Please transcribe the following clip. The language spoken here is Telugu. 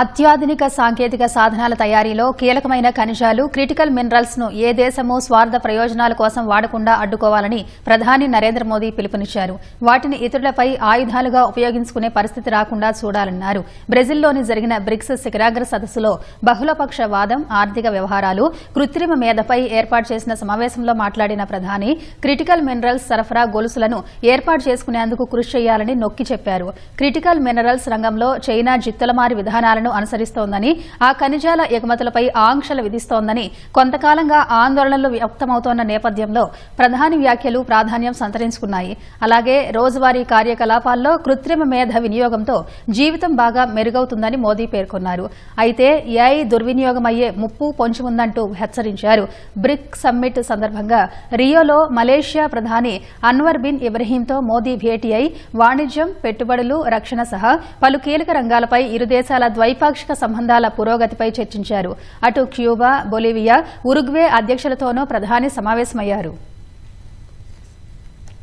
అత్యాధునిక సాంకేతిక సాధనాల తయారీలో కీలకమైన ఖనిజాలు క్రిటికల్ మినరల్స్ను ఏ దేశమూ స్వార్థ ప్రయోజనాల కోసం వాడకుండా అడ్డుకోవాలని ప్రధాని నరేంద్ర మోదీ పిలుపునిచ్చారు. వాటిని ఇతరులపై ఆయుధాలుగా ఉపయోగించుకునే పరిస్థితి రాకుండా చూడాలన్నారు. బ్రెజిల్లోని జరిగిన బ్రిక్స్ శిఖరాగ్ర సదస్సులో బహుళపక్ష వాదం ఆర్థిక వ్యవహారాలు కృత్రిమ మేధపై ఏర్పాటు చేసిన సమావేశంలో మాట్లాడిన ప్రధాని క్రిటికల్ మినరల్స్ సరఫరా గొలుసులను ఏర్పాటు చేసుకునేందుకు కృషి చేయాలని నొక్కి చెప్పారు. క్రిటికల్ మినరల్స్ రంగంలో చైనా జిత్తులమారి విధానాలను అనుసరిస్తోందని ఆ ఖనిజాల ఎగుమతులపై ఆంక్షలు విధిస్తోందని కొంతకాలంగా ఆందోళనలు వ్యక్తమవుతోన్న నేపథ్యంలో ప్రధాని వ్యాఖ్యలు ప్రాధాన్యం సంతరించుకున్నాయి. అలాగే రోజువారీ కార్యకలాపాల్లో కృత్రిమ మేధ వినియోగంతో జీవితం బాగా మెరుగవుతుందని మోదీ పేర్కొన్నారు. అయితే ఏఐ దుర్వినియోగమయ్యే ముప్పు పొంచి హెచ్చరించారు. బ్రిక్ సమ్మిట్ సందర్భంగా రియోలో మలేషియా ప్రధాని అన్వర్ బిన్ ఇబ్రహీంతో మోదీ భేటీ అయి వాణిజ్యం పెట్టుబడులు రక్షణ సహా పలు కీలక రంగాలపై ఇరు దేశాల ద్వైపాక్షిక సంబంధాల పురోగతిపై చర్చించారు. అటు క్యూబా బొలివియా ఉరుగ్వే అధ్యక్షులతోనూ ప్రధాని సమావేశమయ్యారు.